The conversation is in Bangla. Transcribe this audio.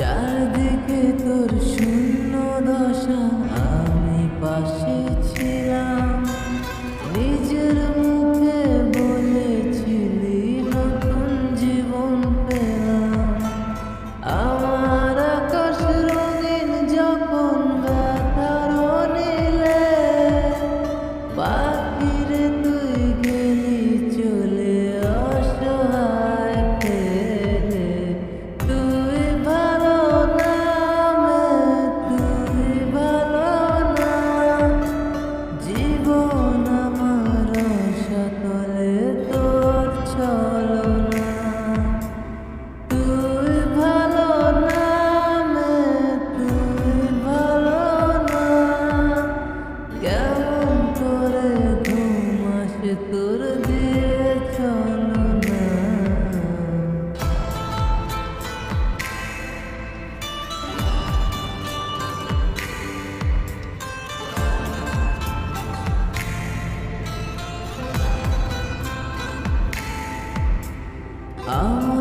চারদিকে তোর শূন্য দশা 啊。